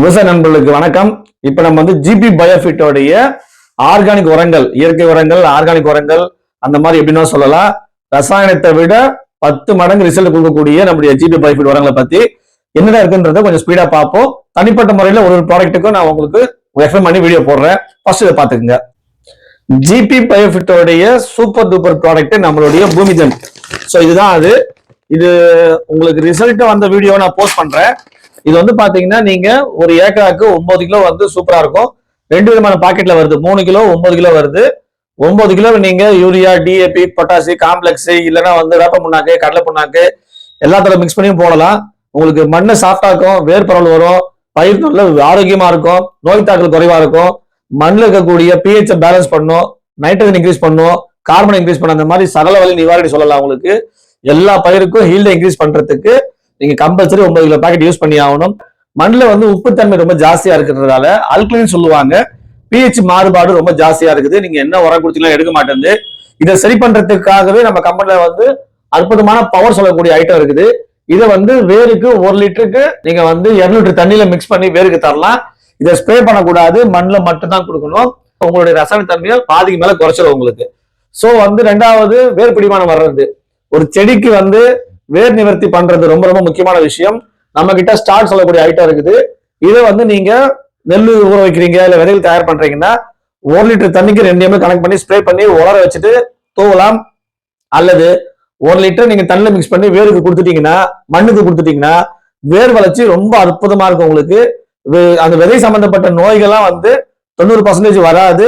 விவசாய நண்பர்களுக்கு வணக்கம். இப்ப நம்ம வந்து ஜிபி பயோஃபிட்டோடைய ஆர்கானிக் உரங்கள் இயற்கை உரங்கள் ஆர்கானிக் உரங்கள் அந்த மாதிரி எப்படின்னா சொல்லலாம். ரசாயனத்தை விட பத்து மடங்கு ரிசல்ட் கொடுக்கக்கூடிய நம்முடைய ஜிபி பயோஃபிட் உரங்களை பத்தி என்னடா இருக்குன்றத கொஞ்சம் ஸ்பீடா பார்ப்போம். தனிப்பட்ட முறையில ஒரு ஒரு ப்ராடக்ட்டுக்கும் நான் உங்களுக்கு எக்ஸ்பிளைன் பண்ணி வீடியோ போடுறேன். ஃபர்ஸ்ட் இதை பாத்துக்கோங்க ஜிபி பயோஃபிட்டோடைய சூப்பர் டூப்பர் ப்ராடக்ட் நம்மளுடைய பூமிஜன். ஸோ இதுதான் அது. இது உங்களுக்கு ரிசல்ட் வந்த வீடியோ நான் போஸ்ட் பண்றேன். இது வந்து பாத்தீங்கன்னா நீங்க ஒரு ஏக்கராக்கு ஒன்பது கிலோ வந்து சூப்பரா இருக்கும். ரெண்டு விதமான பாக்கெட்ல வருது. மூணு கிலோ ஒன்பது கிலோ வருது. ஒன்பது கிலோ நீங்க யூரியா டிஏபி பொட்டாசி காம்ப்ளெக்ஸ் இல்லைன்னா வந்து வேப்ப புண்ணாக்கு கடலை புண்ணாக்கு எல்லாத்தோட மிக்ஸ் பண்ணியும் போடலாம். உங்களுக்கு மண்ணு சாஃப்டா இருக்கும் வேர் பரவல் வரும் பயிர் நல்ல ஆரோக்கியமா இருக்கும் நோய் தாக்கல் குறைவா இருக்கும். மண்ணில் இருக்கக்கூடிய பிஹெச் பேலன்ஸ் பண்ணும் நைட்ரஜன் இன்க்ரீஸ் பண்ணும் கார்பன் இன்க்ரீஸ் பண்ண அந்த மாதிரி சகல வழி நிவாரணி சொல்லலாம் உங்களுக்கு. எல்லா பயிருக்கும் ஹீல்டை இன்க்ரீஸ் பண்றதுக்கு நீங்க கம்பல்சரி ஒன்பது கிலோ பாக்கெட் யூஸ் பண்ணி ஆகணும். மண்ணில் வந்து உப்புத்தன்மை ரொம்ப ஜாஸ்தியா இருக்கிறதுனால அல்கலின் சொல்லுவாங்க. பிஹெச் மாறுபாடு ரொம்ப ஜாஸ்தியா இருக்குது. நீங்க என்ன உரம் கொடுத்தீங்களோ எடுக்க மாட்டேங்குது. இதை சரி பண்றதுக்காகவே நம்ம கம்பெனில வந்து அற்புதமான பவர் சொல்லக்கூடிய ஐட்டம் இருக்குது. இதை வந்து வேருக்கு ஒரு லிட்டருக்கு நீங்க வந்து இருநூறு லிட்டர் தண்ணியில மிக்ஸ் பண்ணி வேருக்கு தரலாம். இதை ஸ்ப்ரே பண்ணக்கூடாது. மண்ணில் மட்டும்தான் கொடுக்கணும். உங்களுடைய ரசாயன தன்மையை பாதிக்கு மேல குறைச்சிடும் உங்களுக்கு. ஸோ வந்து ரெண்டாவது வேர் பிடிமானம் வர்றது. ஒரு செடிக்கு வந்து வேர் நிவர்த்தி பண்றது ரொம்ப ரொம்ப முக்கியமான விஷயம். நம்ம கிட்ட ஸ்டார்ட் சொல்லக்கூடிய ஐட்டம் இருக்குது. இதை வந்து நீங்க நெல் ஊற வைக்கிறீங்க இல்ல விதைகள் தயார் பண்றீங்கன்னா ஒரு லிட்டர் தண்ணிக்கு ரெண்டு எம்எல் கனெக்ட் பண்ணி ஸ்ப்ரே பண்ணி உலர வச்சுட்டு தூவலாம். அல்லது ஒரு லிட்டர் நீங்க தண்ணில மிக்ஸ் பண்ணி வேருக்கு கொடுத்துட்டீங்கன்னா மண்ணுக்கு கொடுத்துட்டீங்கன்னா வேர் வளர்ச்சி ரொம்ப அற்புதமா இருக்கும் உங்களுக்கு. அந்த விதை சம்பந்தப்பட்ட நோய்கள்லாம் வந்து தொண்ணூறு பர்சன்டேஜ் வராது.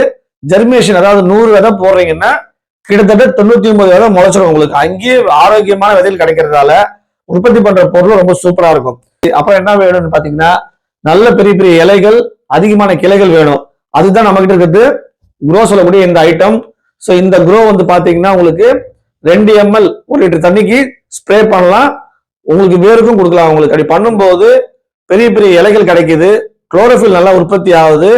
ஜெர்மினேஷன் அதாவது நூறு விதை போடுறீங்கன்னா கிட்டத்தட்ட தொண்ணூத்தி ஒன்பது விதை முளைச்சிடும் உங்களுக்கு. அங்கேயே ஆரோக்கியமான விதைகள் கிடைக்கிறதால உற்பத்தி பண்ற பொருள் ரொம்ப சூப்பரா இருக்கும். அப்புறம் என்ன வேணும்னு பாத்தீங்கன்னா நல்ல பெரிய பெரிய இலைகள் அதிகமான கிளைகள் வேணும். அதுதான் நம்ம கிட்ட இருக்கிறது. குரோ சொல்லக்கூடிய இந்த ஐட்டம் ஸோ இந்த க்ரோ வந்து பாத்தீங்கன்னா உங்களுக்கு ரெண்டு எம்எல் ஒரு லிட்டர் தண்ணிக்கு ஸ்ப்ரே பண்ணலாம். உங்களுக்கு வேருக்கும் கொடுக்கலாம் உங்களுக்கு. அப்படி பண்ணும்போது பெரிய பெரிய இலைகள் கிடைக்குது. குளோரோஃபில் நல்லா உற்பத்தி ஆகுது.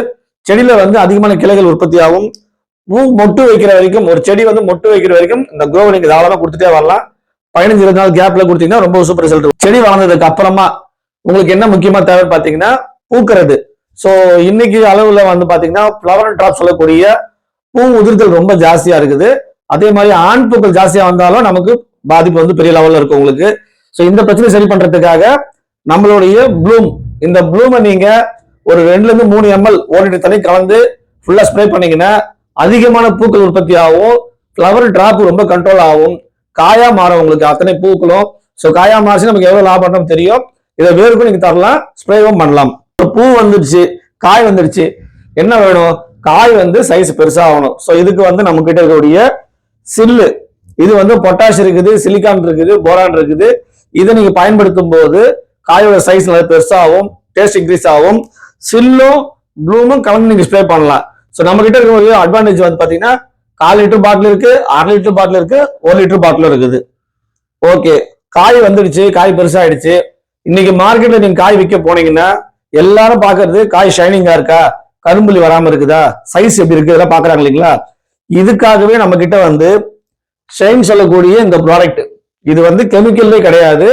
செடியில வந்து அதிகமான கிளைகள் உற்பத்தி ஆகும். பூ மொட்டு வைக்கிற வரைக்கும் ஒரு செடி வந்து மொட்டு வைக்கிற வரைக்கும் இந்த க்ரோவை நீங்க தாராளமா கொடுத்துட்டே வரலாம். பதினஞ்சு இருபது நாள் கேப்ல கொடுத்தீங்கன்னா ரொம்ப சூப்பர் ரிசல்ட் செடி வளர்ந்ததுக்கு அப்புறமா உங்களுக்கு என்ன முக்கியமா தேவை பாத்தீங்கன்னா பூக்கிறது. ஸோ இன்னைக்கு அளவுல வந்து பாத்தீங்கன்னா ஃபிளவர் ட்ராப் சொல்லக்கூடிய பூ உதிர்தல் ரொம்ப ஜாஸ்தியா இருக்குது. அதே மாதிரி ஆண் பூக்கள் ஜாஸ்தியா வந்தாலும் நமக்கு பாதிப்பு வந்து பெரிய லெவல்ல இருக்கும் உங்களுக்கு. ஸோ இந்த பிரச்சனை சரி பண்றதுக்காக நம்மளுடைய ப்ளூம் இந்த ப்ளூமை நீங்க ஒரு ரெண்டுல இருந்து மூணு எம்எல் ஒரு லிட்டர் தண்ணி கலந்து ஃபுல்லா ஸ்ப்ரே பண்ணீங்கன்னா அதிகமான பூக்கள் உற்பத்தி ஆகும். ஃப்ளவர் டிராப் ரொம்ப கண்ட்ரோல் ஆகும். காயா மாறும் உங்களுக்கு அத்தனை பூக்களும். ஸோ காயா மாறிச்சு நமக்கு எவ்வளோ லாபம் தெரியும். இதை வேருக்கும் நீங்க தரலாம் ஸ்ப்ரேவும் பண்ணலாம். பூ வந்துடுச்சு காய் வந்துடுச்சு. என்ன வேணும்? காய் வந்து சைஸ் பெருசாகணும். ஸோ இதுக்கு வந்து நம்ம கிட்ட இருக்கக்கூடிய சில்லு. இது வந்து பொட்டாஷ் இருக்குது சிலிக்கான் இருக்குது போரான் இருக்குது. இதை நீங்க பயன்படுத்தும் போது காயோட சைஸ் நல்லா பெருசாகும் டேஸ்ட் இன்க்ரீஸ் ஆகும். சில்லும் ப்ளூமும் கலந்து நீங்க ஸ்ப்ரே பண்ணலாம். ஸோ நம்ம கிட்ட இருக்கக்கூடிய அட்வான்டேஜ் வந்து பார்த்தீங்கன்னா கால் லிட்டர் பாட்டில் இருக்கு அரை லிட்டர் பாட்டில் இருக்கு ஒரு லிட்டர் பாட்டில் இருக்குது. ஓகே காய் வந்துடுச்சு காய் பெருசாயிடுச்சு. இன்னைக்கு மார்க்கெட்ல நீங்க காய் விற்க போனீங்கன்னா எல்லாரும் பாக்குறது காய் ஷைனிங்கா இருக்கா? கரும்புலி வராம இருக்குதா? சைஸ் எப்படி இருக்கு? இதெல்லாம் பாக்குறாங்க இல்லைங்களா? இதுக்காகவே நம்ம கிட்ட வந்து ஷைன் சொல்லக்கூடிய இந்த ப்ராடக்ட் இது வந்து கெமிக்கல்லே கிடையாது.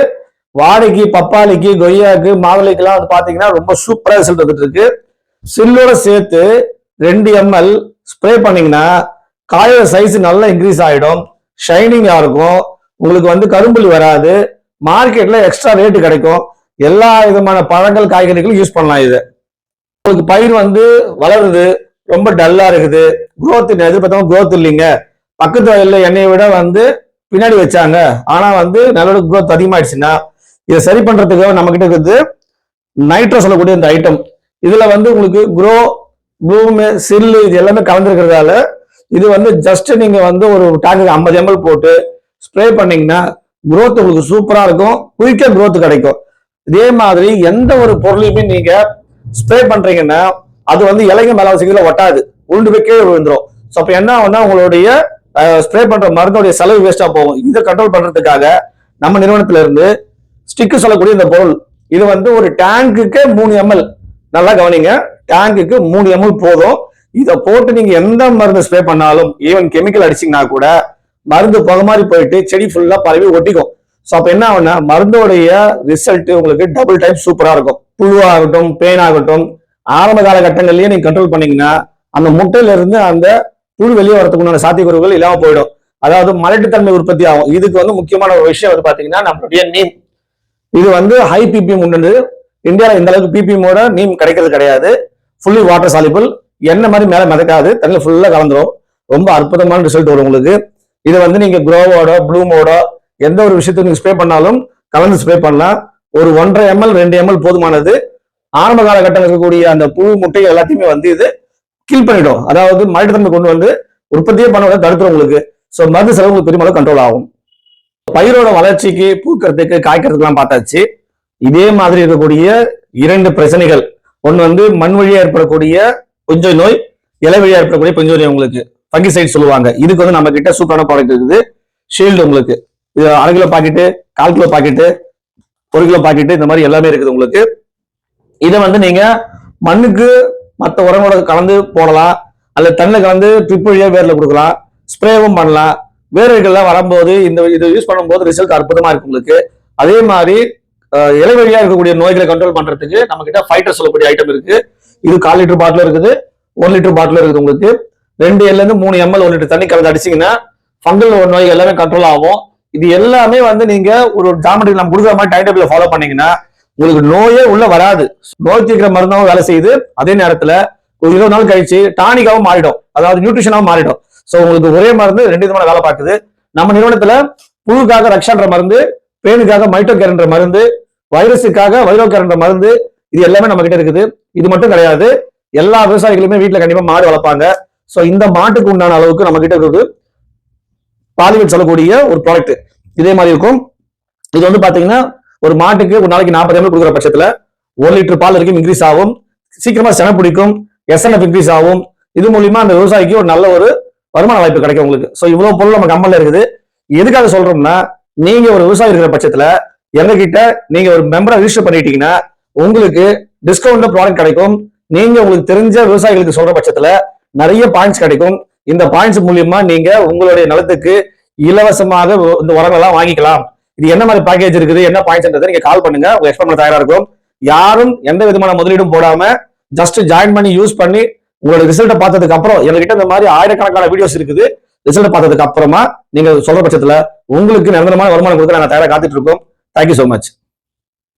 வாழைக்கு பப்பாளிக்கு கொய்யாக்கு மாதுளைக்கெல்லாம் வந்து பாத்தீங்கன்னா ரொம்ப சூப்பரா ரிசல்ட் வந்துட்டு இருக்கு. சில்லோட சேர்த்து ரெண்டு எம்எல் ஸ்ப்ரே பண்ணீங்கன்னா காயோட சைஸ் நல்லா இன்க்ரீஸ் ஆகிடும் ஷைனிங்காக இருக்கும். உங்களுக்கு வந்து கரும்புலி வராது. மார்க்கெட்டில் எக்ஸ்ட்ரா ரேட்டு கிடைக்கும். எல்லா விதமான பழங்கள் காய்கறிகளும் யூஸ் பண்ணலாம் இது. உங்களுக்கு பயிர் வந்து வளருது. ரொம்ப டல்லாக இருக்குது. குரோத் எதிர்பார்த்தவங்க குரோத் இல்லைங்க. பக்கத்து வயலில் எண்ணெயை விட வந்து பின்னாடி வச்சாங்க. ஆனால் வந்து நல்ல குரோத் அதிகமாயிடுச்சுன்னா இதை சரி பண்ணுறதுக்காக நம்மக்கிட்ட இருக்குது நைட்ரோ சொல்லக்கூடிய இந்த ஐட்டம் இதில் வந்து உங்களுக்கு குரோ ப்ளூமு சில்லு இது எல்லாமே கலந்துருக்கிறதால இது வந்து ஜஸ்ட் நீங்கள் வந்து ஒரு டேங்குக்கு ஐம்பது எம்எல் போட்டு ஸ்ப்ரே பண்ணீங்கன்னா குரோத் உங்களுக்கு சூப்பராக இருக்கும். குயிக்காக குரோத் கிடைக்கும். இதே மாதிரி எந்த ஒரு பொருளையுமே நீங்கள் ஸ்ப்ரே பண்ணுறீங்கன்னா அது வந்து இலைங்க மேலே சீக்கிரம் ஒட்டாது. உருண்டு போய் கீழே விழுந்துரும். ஸோ அப்போ என்ன ஆகும்னா உங்களுடைய ஸ்ப்ரே பண்ணுற மருந்தோடைய செலவு வேஸ்ட்டாக போகும். இதை கண்ட்ரோல் பண்ணுறதுக்காக நம்ம நிறுவனத்திலிருந்து ஸ்டிக்கு சொல்லக்கூடிய இந்த பொருள். இது வந்து ஒரு டேங்குக்கே மூணு எம்எல் நல்லா கவனிங்க. டேங்குக்கு மூணு எம்எல் போதும். இதை போட்டு நீங்க எந்த மருந்து ஸ்ப்ரே பண்ணாலும் ஈவன் கெமிக்கல் அடிச்சீங்கன்னா கூட மருந்து புகை மாதிரி போயிட்டு செடி ஃபுல்லா பரவி ஒட்டிக்கும். ஸோ அப்போ என்ன ஆகும்னா மருந்தோடைய ரிசல்ட் உங்களுக்கு டபுள் டைம் சூப்பரா இருக்கும். புழுவாகட்டும் பெயின் ஆகட்டும் ஆரம்ப காலகட்டங்கள்லயே நீங்க கண்ட்ரோல் பண்ணீங்கன்னா அந்த முட்டையில இருந்து அந்த புழு வெளியே வரத்துக்குண்டான உண்டான இல்லாம போயிடும். அதாவது மலட்டுத்தன்மை உற்பத்தி ஆகும். இதுக்கு வந்து முக்கியமான ஒரு விஷயம் வந்து பாத்தீங்கன்னா நம்மளுடைய நீம் இது வந்து ஹை பிபிஎம் உண்டு இந்தியாவில் இந்த அளவுக்கு பிபிஎம்மோட நீம் கிடைக்கிறது கிடையாது. ஃபுல்லி வாட்டர் சாலிபிள் என்ன மாதிரி மேலே மிதக்காது. தண்ணியில் ஃபுல்லாக கலந்துரும். ரொம்ப அற்புதமான ரிசல்ட் வரும் உங்களுக்கு. இதை வந்து நீங்கள் குரோவோட ப்ளூமோட எந்த ஒரு விஷயத்தையும் நீங்கள் ஸ்ப்ரே பண்ணாலும் கலந்து ஸ்ப்ரே பண்ணலாம். ஒரு ஒன்றரை எம்எல் ரெண்டு எம்எல் போதுமானது. ஆரம்ப காலகட்டம் இருக்கக்கூடிய அந்த புழு முட்டை எல்லாத்தையுமே வந்து இது கில் பண்ணிடும். அதாவது மழைத்தன்மை கொண்டு வந்து உற்பத்தியே பண்ண விட தடுத்துரும் உங்களுக்கு. ஸோ மருந்து செலவு உங்களுக்கு பெரும்பாலும் கண்ட்ரோல் ஆகும். பயிரோட வளர்ச்சிக்கு பூக்கிறதுக்கு காய்க்கிறதுக்குலாம் பார்த்தாச்சு. இதே மாதிரி இருக்கக்கூடிய இரண்டு பிரச்சனைகள். ஒன்று வந்து மண் வழியா ஏற்படக்கூடிய கொஞ்சம் நோய் இலை வழியா ஏற்படக்கூடிய கொஞ்சம் நோய் உங்களுக்கு ஃபங்கிசைட் சொல்லுவாங்க. இதுக்கு வந்து நம்ம கிட்ட சூப்பரான ப்ராடக்ட் இருக்குது. ஷீல்டு உங்களுக்கு. இது அரை கிலோ பாக்கெட்டு கால் கிலோ பாக்கெட்டு ஒரு கிலோ பாக்கெட்டு இந்த மாதிரி எல்லாமே இருக்குது உங்களுக்கு. இதை வந்து நீங்க மண்ணுக்கு மற்ற உரங்களோட கலந்து போடலாம். அல்லது தண்ணில் கலந்து ட்ரிப் வழியாக வேர்ல கொடுக்கலாம். ஸ்ப்ரேவும் பண்ணலாம். வேர்கள்லாம் வரும்போது இந்த இது யூஸ் பண்ணும்போது ரிசல்ட் அற்புதமாக இருக்கும் உங்களுக்கு. அதே மாதிரி அஹ், இலை வழியா இருக்கக்கூடிய நோய்களை கண்ட்ரோல் பண்றதுக்கு நம்ம கிட்ட ஃபைட்டர் சொல்லக்கூடிய ஐட்டம் இருக்கு. இது கால் லிட்டர் பாட்டில் இருக்குது ஒன் லிட்டர் பாட்டில் இருக்குது உங்களுக்கு. ரெண்டு எல்ல இருந்து மூணு எம்எல் ஒரு லிட்டர் தண்ணி கலந்து அடிச்சீங்கன்னா ஃபங்கல் நோய் எல்லாமே கண்ட்ரோல் ஆகும். இது எல்லாமே வந்து நீங்க ஒரு டாமெட்ரிக் நம்ம கொடுக்குற மாதிரி டைம் டேபிள் ஃபாலோ பண்ணீங்கன்னா உங்களுக்கு நோயே உள்ள வராது. நோய் தீர்க்கிற மருந்தாவும் வேலை செய்யுது. அதே நேரத்துல ஒரு இருபது நாள் கழிச்சு டானிக்காவும் மாறிடும். அதாவது நியூட்ரிஷனாகவும் மாறிடும். ஸோ உங்களுக்கு ஒரே மருந்து ரெண்டு விதமான வேலை பார்க்குது. நம்ம நிறுவனத்துல புழுக்காக ரக்ஷான்ற மருந்து பேனுக்காக மைட்டோகேர்ன்ற மருந்து வைரஸுக்காக வைரோகேர்ன்ற மருந்து இது எல்லாமே நம்ம கிட்ட இருக்குது. இது மட்டும் கிடையாது. எல்லா விவசாயிகளுமே வீட்டுல கண்டிப்பா மாடு வளர்ப்பாங்க. சோ இந்த மாட்டுக்கு உண்டான அளவுக்கு நம்ம கிட்ட இருக்குது பாலிவெட் சொல்லக்கூடிய ஒரு ப்ராடக்ட் இதே மாதிரி இருக்கும். இது வந்து பாத்தீங்கன்னா ஒரு மாட்டுக்கு ஒரு நாளைக்கு நாற்பது எம்எல் கொடுக்குற பட்சத்துல ஒரு லிட்டர் பால் வரைக்கும் இன்க்ரீஸ் ஆகும். சீக்கிரமா சென பிடிக்கும். எஸ்என்எஃப் இன்க்ரீஸ் ஆகும். இது மூலியமா அந்த விவசாயிக்கு ஒரு நல்ல ஒரு வருமான வாய்ப்பு கிடைக்கும் உங்களுக்கு. சோ இவ்வளவு பொருள் நம்ம கம்பெனில இருக்குது. எதுக்காக சொல்றோம்னா நீங்க ஒரு விவசாயி இருக்கிற பட்சத்துல எங்க கிட்ட நீங்க ஒரு மெம்பரா ரிஜிஸ்டர் பண்ணிட்டீங்கன்னா உங்களுக்கு டிஸ்கவுண்ட் ப்ராடக்ட் கிடைக்கும். நீங்க உங்களுக்கு தெரிஞ்ச விவசாயிகளுக்கு சொல்ற பட்சத்துல நிறைய பாயிண்ட்ஸ் கிடைக்கும். இந்த பாயிண்ட்ஸ் மூலியமா நீங்க உங்களுடைய நிலத்துக்கு இலவசமாக இந்த உரங்கள்லாம் வாங்கிக்கலாம். இது என்ன மாதிரி பேக்கேஜ் இருக்குது என்ன பாயிண்ட்ஸ்ன்றதை நீங்க கால் பண்ணுங்க. உங்க எக்ஸ்பிளைன் பண்ண தயாரா இருக்கும். யாரும் எந்த விதமான முதலீடும் போடாம ஜஸ்ட் ஜாயின் பண்ணி யூஸ் பண்ணி உங்களோட ரிசல்ட்டை பார்த்ததுக்கு அப்புறம் எங்ககிட்ட இந்த மாதிரி ஆயிரக்கணக்கான வீடியோஸ் இருக்குது. ரிசல்ட் பார்த்ததுக்கு அப்புறமா நீங்க சொல்ற பட்சத்துல உங்களுக்கு நிரந்தரமான வருமானம் கொடுக்க நாங்க தயாரா காத்துட்டு இருக்கோம். Thank you so much